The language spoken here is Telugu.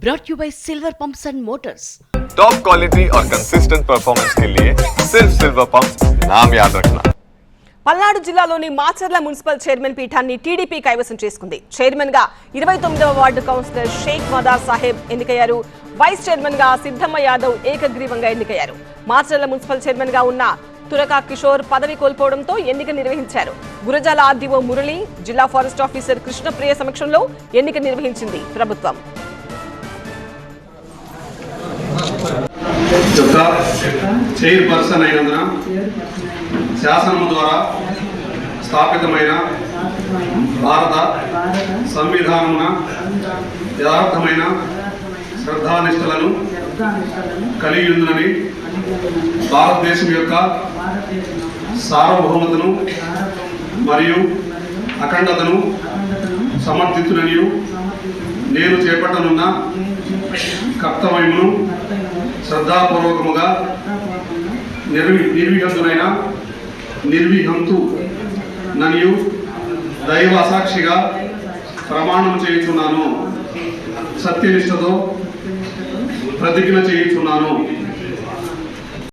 brought you by Silver Pumps and Motors. Top quality और कंसिस्टेंट परफॉर्मेंस के लिए सिर्फ सिल्वर पंप नाम याद रखना పల్నాడు జిల్లాలోని మాచర్ల మున్సిపల్ చైర్మన్ పీఠాన్ని టీడీపీ కైవసం చేసుకుంది చైర్మన్ గా ఇరవై తొమ్మిదవ వార్డు కౌన్సిలర్ షేక్ మదార్ సాహెబ్ ఎన్నికయ్యారు వైస్ చైర్మన్ గా సిద్ధమ్మ యాదవ్ ఏకగ్రీవంగా ఎన్నికయ్యారు మాచర్ల మున్సిపల్ చైర్మన్ గా ఉన్న తురకా కిషోర్ పదవి కోల్పోవడంతో ఎన్నిక నిర్వహించారు గురజాల ఆర్డీఓ మురళి జిల్లా ఫారెస్ట్ ఆఫీసర్ కృష్ణప్రియ సమక్షంలో ఎన్నిక నిర్వహించింది ప్రభుత్వం యొక్క చైర్పర్సన్ అయినందున శాసనము ద్వారా స్థాపితమైన భారత సంవిధానమున యథార్థమైన శ్రద్ధానిష్టలను కలిగి ఉందని భారతదేశం యొక్క సార్వభౌమతను మరియు అఖండతను సమర్థితుననియు నేను చేపట్టనున్న కర్తవ్యమును శ్రద్ధాపూర్వకముగా నిర్వి నిర్విహంతునైన నిర్విహంతు ననియు దైవ సాక్షిగా ప్రమాణం చేయుచున్నాను. సత్యనిష్టతో ప్రతిజ్ఞ చేయుచున్నాను.